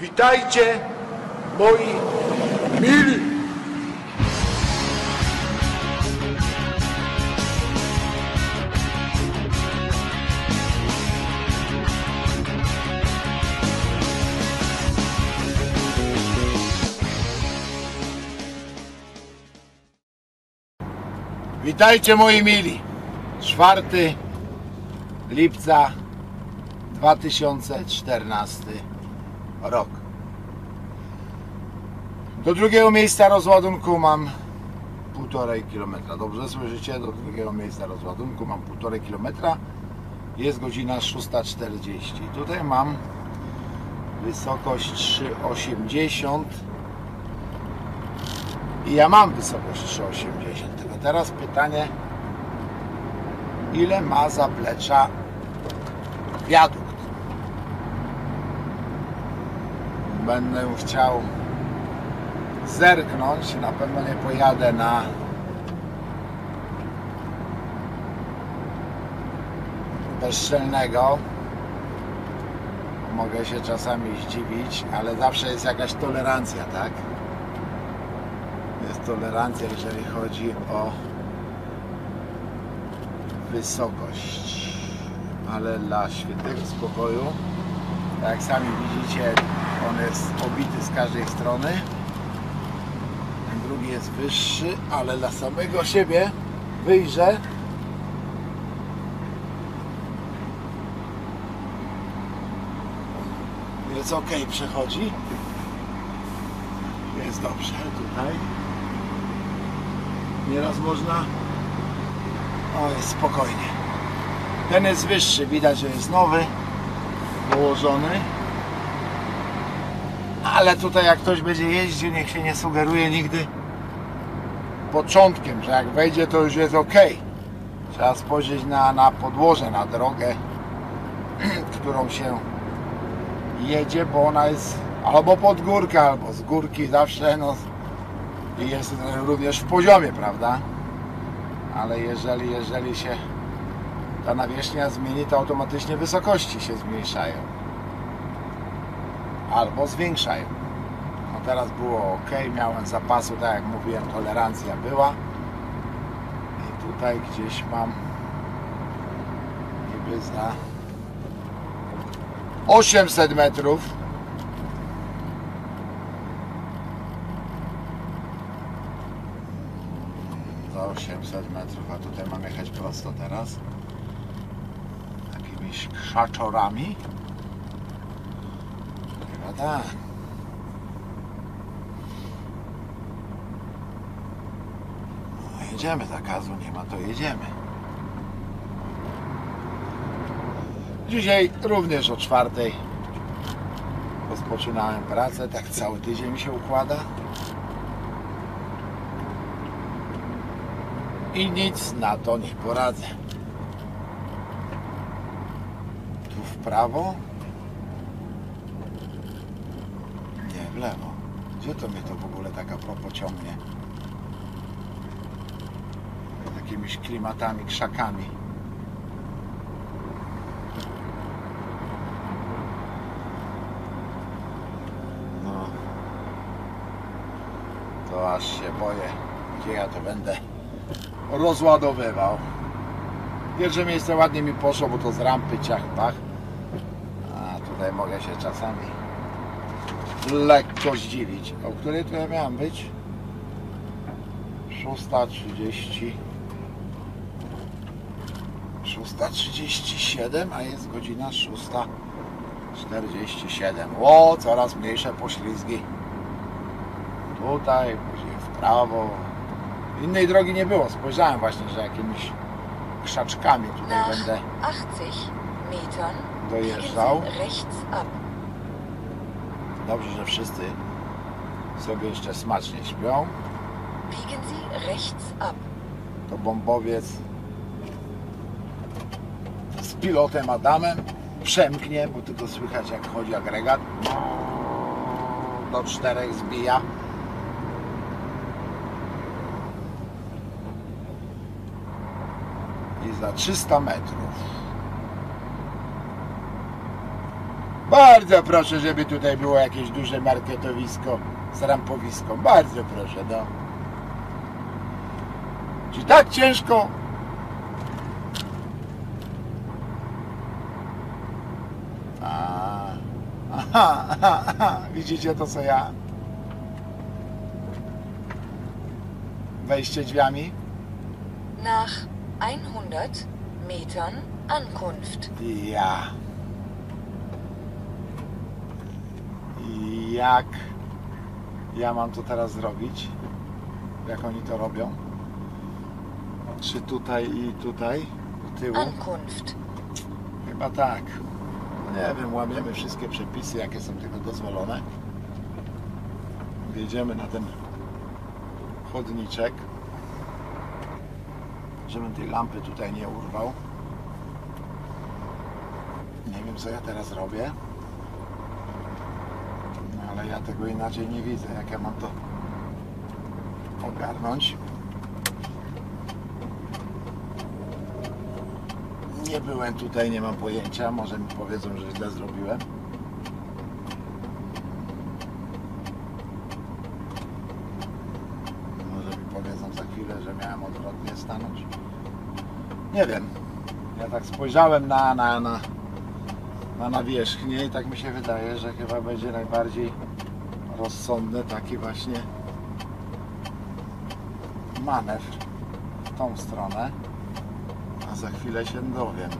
Witajcie, moi mili! Witajcie moi mili. 4 lipca 2014 rok. Do drugiego miejsca rozładunku mam półtorej kilometra. Dobrze słyszycie? Do drugiego miejsca rozładunku mam półtorej kilometra. Jest godzina 6.40. Tutaj mam wysokość 3,80 i ja mam wysokość 3,80. Tylko teraz pytanie, ile ma zaplecza wiadukt? Będę chciał zerknąć, na pewno nie pojadę na bezczelnego. Mogę się czasami zdziwić, ale zawsze jest jakaś tolerancja, tak? Jest tolerancja, jeżeli chodzi o wysokość. Ale dla świętego spokoju, jak sami widzicie, on jest obity z każdej strony. Jest wyższy, ale dla samego siebie wyjrzę. Jest ok, przechodzi. Jest dobrze tutaj. Nieraz można. O, jest spokojnie. Ten jest wyższy, widać, że jest nowy, położony. Ale tutaj jak ktoś będzie jeździł, niech się nie sugeruje nigdy początkiem, że jak wejdzie to już jest ok. Trzeba spojrzeć na, na podłoże, na drogę, którą się jedzie, bo ona jest albo pod górkę, albo z górki zawsze no, jest również w poziomie, prawda? Ale jeżeli, jeżeli się ta nawierzchnia zmieni, to automatycznie wysokości się zmniejszają albo zwiększają. Teraz było ok, miałem zapasu, tak jak mówiłem, tolerancja była. I tutaj gdzieś mam niby za 800 metrów. Za 800 metrów, a tutaj mam jechać prosto teraz. Jakimiś krzaczorami. Chyba tak no, jedziemy, zakazu nie ma, to jedziemy Dzisiaj również o czwartej rozpoczynałem pracę, tak cały tydzień mi się układa. I nic na to nie poradzę. Tu w prawo? Nie, w lewo. Gdzie to mnie to w ogóle taka propos ciągnie? Jakimiś klimatami, krzakami. No. To aż się boję, gdzie ja to będę rozładowywał. Pierwsze miejsce ładnie mi poszło, bo to z rampy ciach pach. A tutaj mogę się czasami lekko zdziwić. O której tu ja miałem być? 6.30 6.37, a jest godzina 6.47. O, coraz mniejsze poślizgi. Tutaj, później w prawo. Innej drogi nie było. Spojrzałem właśnie, że jakimiś krzaczkami tutaj Nach będę 80 Metern dojeżdżał. Dobrze, że wszyscy sobie jeszcze smacznie śpią. Biegen Sie rechts ab. To bombowiec pilotem Adamem przemknie, bo tylko słychać jak chodzi agregat. Do czterech zbija. I za 300 metrów Bardzo proszę, żeby tutaj było jakieś duże marketowisko z rampowiską. Bardzo proszę, no. Czy tak ciężko? A, Widzicie to co ja? Wejście drzwiami? Nach 100 Metern Ankunft. Ja. I Jak ja mam to teraz zrobić? Jak oni to robią? Czy tutaj i tutaj? Do tyłu? Ankunft. Chyba tak. Nie wiem, łamiemy wszystkie przepisy, jakie są tylko dozwolone. Wjedziemy na ten chodniczek. Żebym tej lampy tutaj nie urwał. Nie wiem, co ja teraz robię. Ale ja tego inaczej nie widzę, jak ja mam to ogarnąć. Nie byłem tutaj, nie mam pojęcia. Może mi powiedzą, że źle zrobiłem. Może mi powiedzą za chwilę, że miałem odwrotnie stanąć. Nie wiem. Ja tak spojrzałem na, na, na, na nawierzchnię i tak mi się wydaje, że chyba będzie najbardziej rozsądny taki właśnie manewr w tą stronę. Za chwilę się dowiem.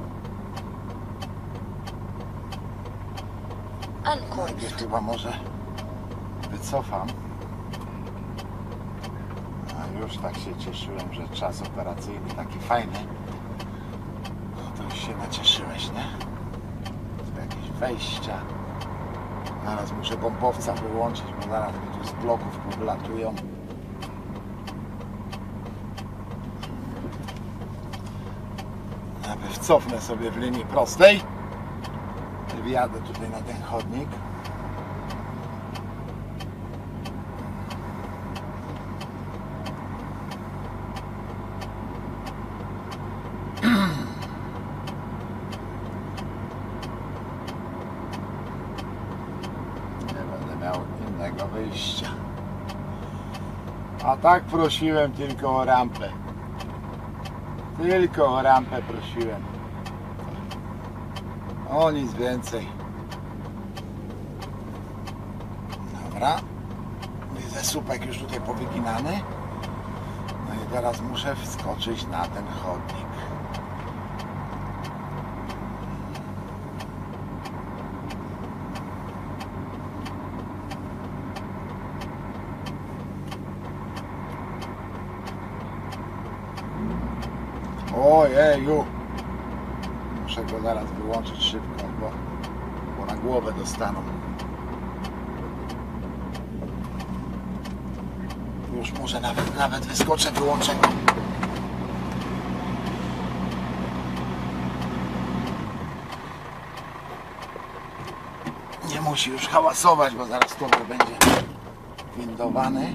Najpierw chyba może wycofam. A już tak się cieszyłem, że czas operacyjny taki fajny. No to już się nacieszyłeś, nie? Tu jakieś wejścia. Zaraz muszę bombowca wyłączyć, bo zaraz mi tu z bloków powlatują. Cofnę sobie w linii prostej. Wjadę tutaj na ten chodnik. Innego wyjścia. A tak prosiłem tylko o rampę. Tylko o rampę prosiłem. O nic więcej. Dobra. Widzę słupek już tutaj powyginany. No i teraz muszę wskoczyć na ten chodnik. Muszę go zaraz wyłączyć szybko, bo, bo na głowę dostaną. Już może nawet, nawet wyskoczę, wyłączę go. Nie musi już hałasować, bo zaraz to będzie windowany.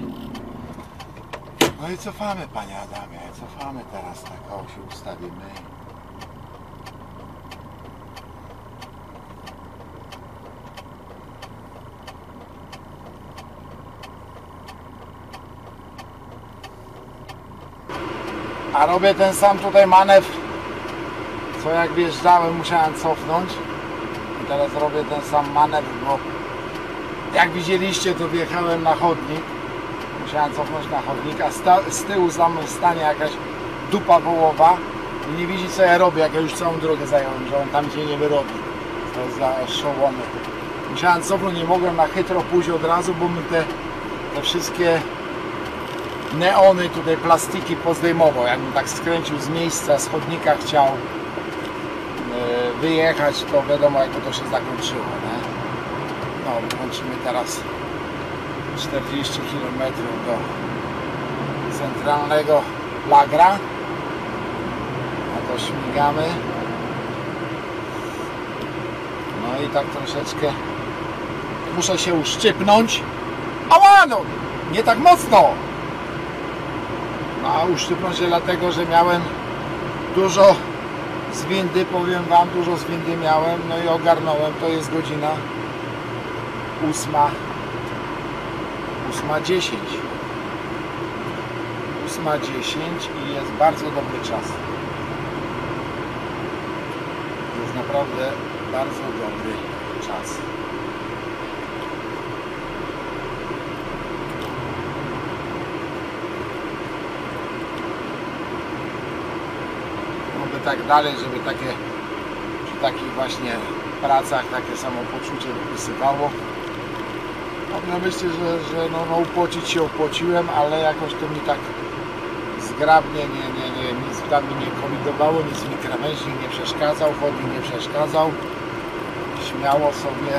No i cofamy, panie Adamie, cofamy teraz, tak o się ustawimy. A robię ten sam tutaj manewr, co jak wjeżdżałem musiałem cofnąć. I teraz robię ten sam manewr, bo jak widzieliście to wjechałem na chodnik. Musiałem cofnąć na chodnik, a sta, z tyłu za mną stanie jakaś dupa wołowa i nie widzi co ja robię, jak ja już całą drogę zająłem, że on tam się nie wyrobi. To za szołomy. Musiałem cofnąć, nie mogłem na chytro pójść od razu, bo mi te, te wszystkie neony, tutaj plastiki pozdejmował. Jakbym tak skręcił z miejsca, z chodnika chciał e, wyjechać, to wiadomo jakby to się zakończyło. Nie? No, włączymy teraz 40 km do centralnego Lagra. A to śmigamy. No i tak troszeczkę muszę się uszczypnąć. Ała no! Nie tak mocno! No a uszczypnąć się dlatego, że miałem dużo z windy, powiem Wam, dużo z windy miałem, no i ogarnąłem, to jest godzina ósma, ósma dziesięć. Ósma dziesięć i jest bardzo dobry czas. Jest naprawdę bardzo dobry czas. Oby tak dalej, żeby takie przy takich właśnie pracach takie samopoczucie wypisywało. No myślę, że, że no, no upocić się upociłem, ale jakoś to mi tak zgrabnie nie, nie, nie, nic tam mi nie komidowało, nic mi krawężnik nie przeszkadzał, chodnik nie przeszkadzał. Śmiało sobie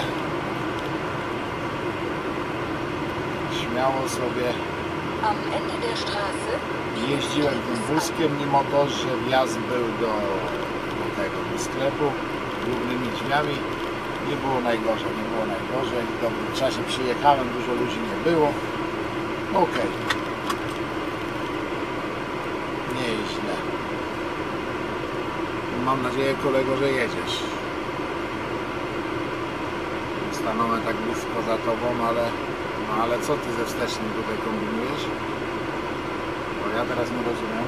śmiało sobie jeździłem tym wózkiem, mimo to, że wjazd był do, do tego, do sklepu głównymi drzwiami. Nie było najgorzej, nie było najgorzej. W dobrym czasie przyjechałem, dużo ludzi nie było. Okej. Nie jest źle. Mam nadzieję, kolego, że jedziesz. Stanąłem tak blisko za tobą, ale, no ale co ty ze wstecznym tutaj kombinujesz? Bo ja teraz nie rozumiem.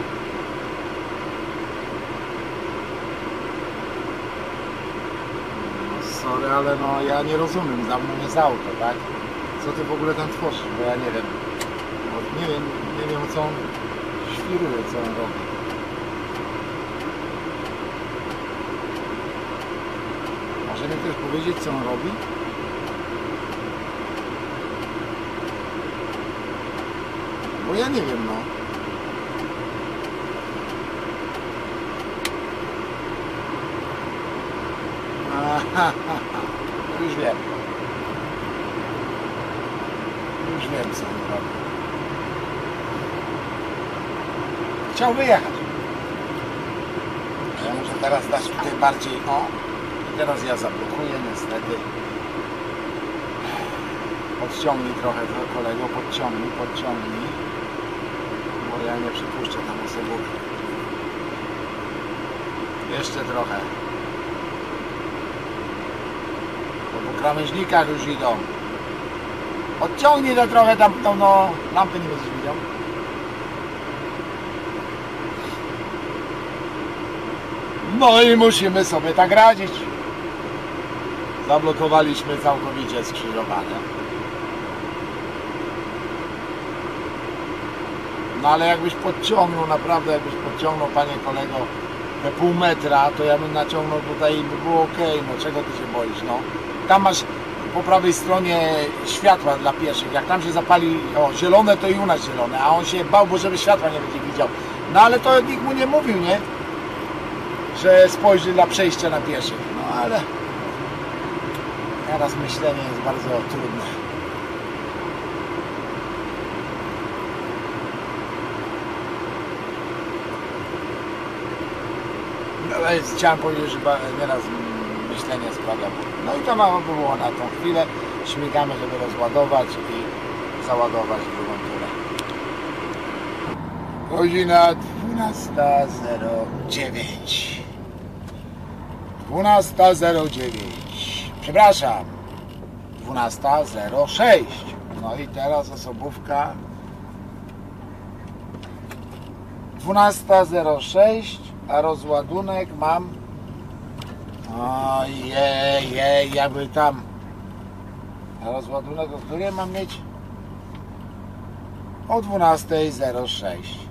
No, sorry, ale no ja nie rozumiem, za mną jest auto, tak? Co ty w ogóle tam tworzysz, bo ja nie wiem. Bo nie wiem, nie wiem co on świruje, co on robi. Może mi ktoś powiedzieć, co on robi? Bo ja nie wiem, no. Już wiem. Już wiem, co on robi. Chciał wyjechać. Ja muszę teraz dać tutaj bardziej o. I teraz ja zablokuję niestety. Podciągnij trochę to kolego, podciągnij, podciągnij. Bo ja nie przypuszczę tam osobówki. Jeszcze trochę. Bo po krawężnikach już idą. Odciągnij to trochę tam, tą, no, lampy nie będziesz widział. No i musimy sobie tak radzić. Zablokowaliśmy całkowicie skrzyżowanie. No ale jakbyś podciągnął, naprawdę jakbyś podciągnął, panie kolego, te pół metra, to ja bym naciągnął tutaj i by było ok, no czego ty się boisz, no. Tam masz po prawej stronie światła dla pieszych, jak tam się zapali, o zielone to i u nas zielone, a on się bał, bo żeby światła nie będzie widział. No ale to nikt mu nie mówił, nie? Że spojrzy dla przejścia na pieszych, no ale teraz myślenie jest bardzo trudne. No, ale chciałem powiedzieć, że nieraz sprawia ból. No i to mało było na tą chwilę. Śmigamy, żeby rozładować i załadować drugą turę. Godzina 12.09 12.09 Przepraszam 12.06 No i teraz osobówka 12.06 a rozładunek mam ojej, jej, jakby tam rozładunek o której mam mieć? O 12.06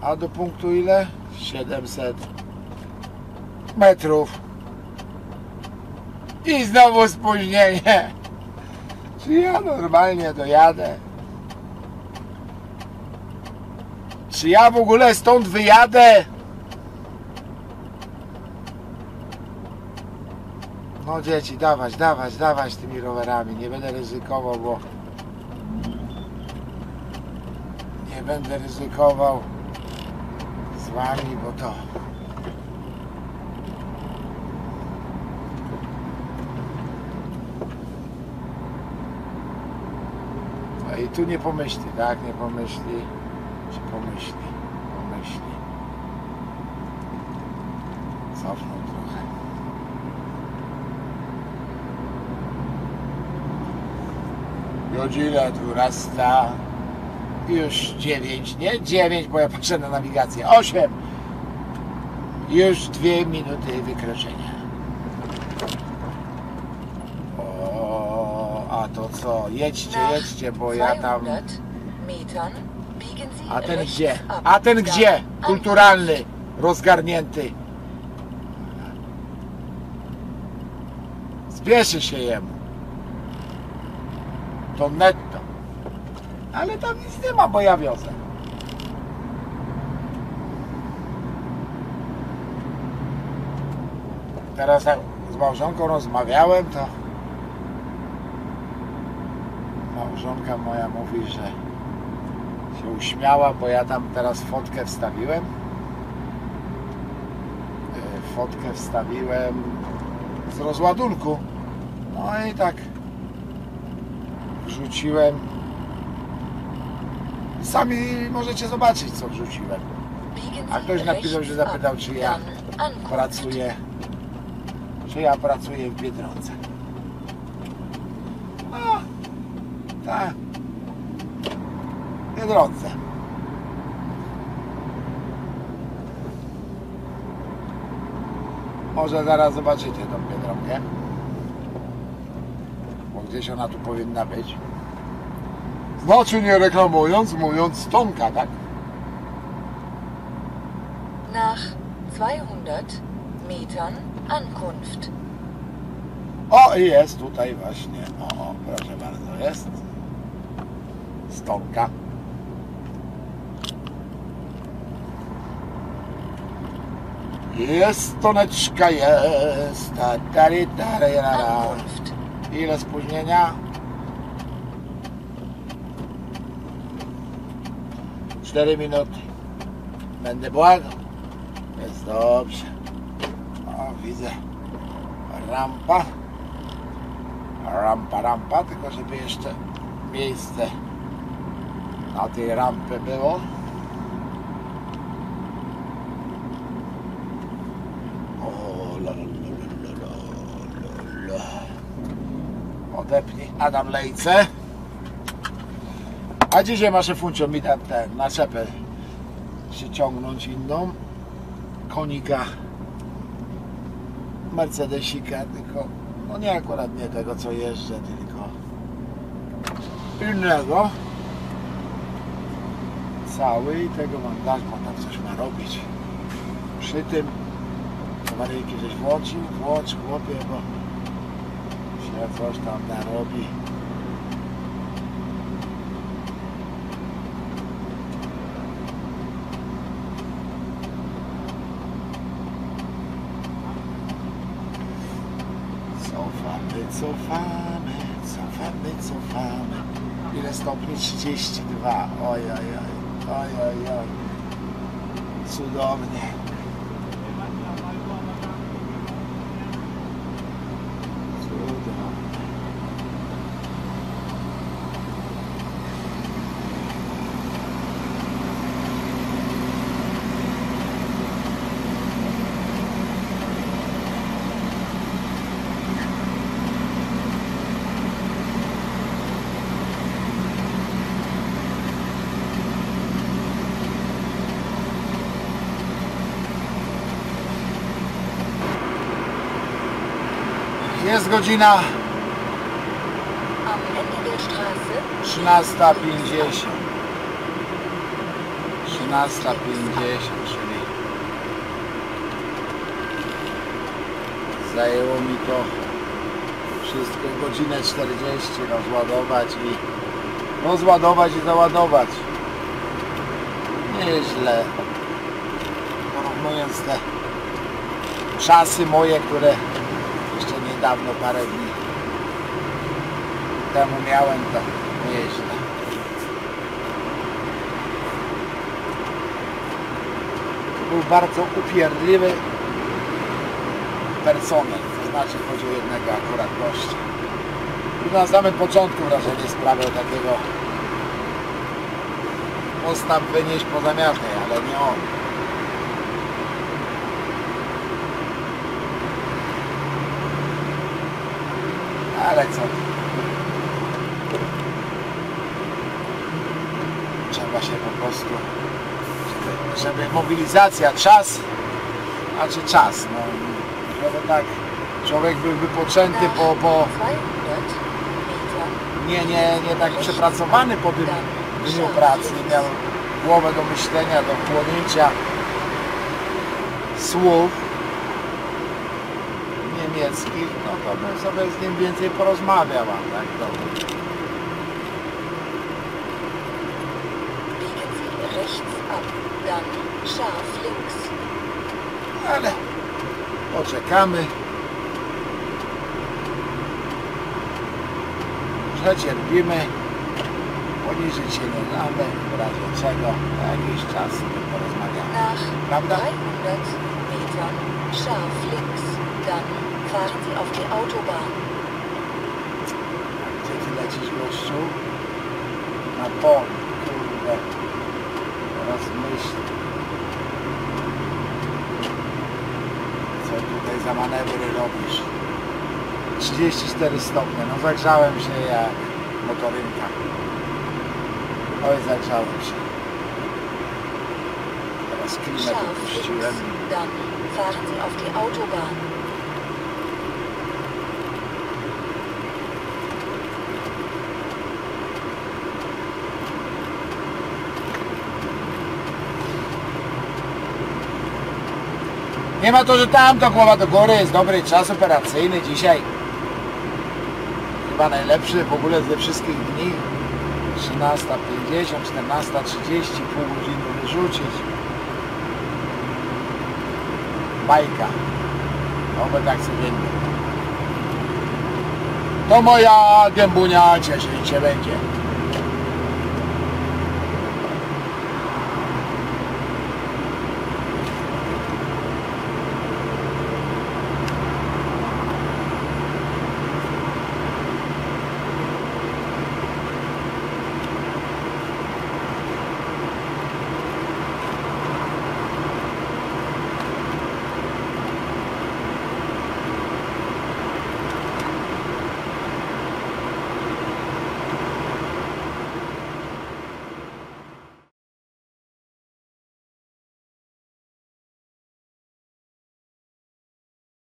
a do punktu ile? 700 metrów. I znowu spóźnienie. Czy ja normalnie dojadę? Czy ja w ogóle stąd wyjadę no dzieci dawać, dawać, dawać tymi rowerami nie będę ryzykował, bo nie będę ryzykował z wami, bo to No i tu nie pomyśli, tak? Nie pomyśli. Czy pomyśli? Pomyśli. Cofnął trochę. Godzina 12. Już 9, nie 9, bo ja patrzę na nawigację. 8. Już 2 minuty wykroczenia. O, a to co? Jedźcie, jedźcie, bo ja tam. 200 Metern biegen Sie A ten gdzie? A ten gdzie? Kulturalny, rozgarnięty. Spieszy się jemu. To netto. Ale tam nic nie ma, bo ja wiozę. Teraz jak z małżonką rozmawiałem, to małżonka moja mówi, że się uśmiała, bo ja tam teraz fotkę wstawiłem. E, Fotkę wstawiłem z rozładunku. No i tak wrzuciłem. Sami możecie zobaczyć, co wrzuciłem. A ktoś napisał, że zapytał, czy ja pracuję, czy ja pracuję w Biedronce. A, tak. Biedronce. Może zaraz zobaczycie tą Biedronkę. Gdzieś ona tu powinna być. Znaczy nie reklamując, mówiąc Tomka, tak? Nach 200 Metern Ankunft. O, i jest tutaj właśnie. O, proszę bardzo, jest. Stonka. Jest stoneczka, jest. Ta, tari, ra, ra. Ankunft. Ile spóźnienia? 4 minuty. Będę błagał. Jest dobrze. O, widzę. Rampa. Rampa, rampa, tylko żeby jeszcze miejsce na tej rampie było. Adam Lejce. A dzisiaj masz funcio mi tam ten naczepę przyciągnąć inną. Konika Mercedesika, tylko no nie akurat nie tego co jeżdżę, tylko innego. Cały i tego dać, bo tam coś ma robić. Przy tym awaryjki żeś włączył, włącz chłopie, bo się coś tam narobi. Cofamy, cofamy, cofamy, cofamy. Ile stopni? 32. Oj, oj, oj, oj, oj, oj. Cudownie. Jest godzina Am Ende der Straße 13.50. 13.50, czyli zajęło mi to wszystko godzinę 40 rozładować i rozładować i załadować. Nieźle. Porównując te czasy moje, które niedawno, parę dni temu miałem, to nieźle. Był bardzo upierdliwy personel, to znaczy chodzi o jednego akurat gościa. I na samym początku wrażenie sprawiał takiego postaw wynieść pozamiatnej, ale nie on. Ale co? Trzeba się po prostu, żeby, mobilizacja, czas, znaczy czas, no, żeby tak człowiek był wypoczęty po, po 200 Metern nie, nie, nie tak przepracowany po tym dniu pracy, nie miał głowę do myślenia, do wchłonięcia słów niemieckich, no to bym sobie z nim więcej porozmawiał, tak to ale poczekamy. Przecierpimy, poniżyć się nie damy, w razie czego na jakiś czas porozmawiamy. Prawda? 300 Metern scharf links, dann fahren Sie auf die Autobahn. Gdzie ty lecisz gościu? Na pol, kurde. Teraz myśl. Co tutaj za manewry robisz? 34 stopnie, no zagrzałem się jak motorynka. Oj, zagrzałem się. Teraz klimat opuściłem. dann fahren Sie auf die Autobahn. Nie ma to, że tam to głowa do góry, jest dobry czas operacyjny dzisiaj. Chyba najlepszy w ogóle ze wszystkich dni. 13.50, 14.30, pół godziny wyrzucić. Bajka. Oby tak codziennie. To moja gębunia cieszyć się będzie.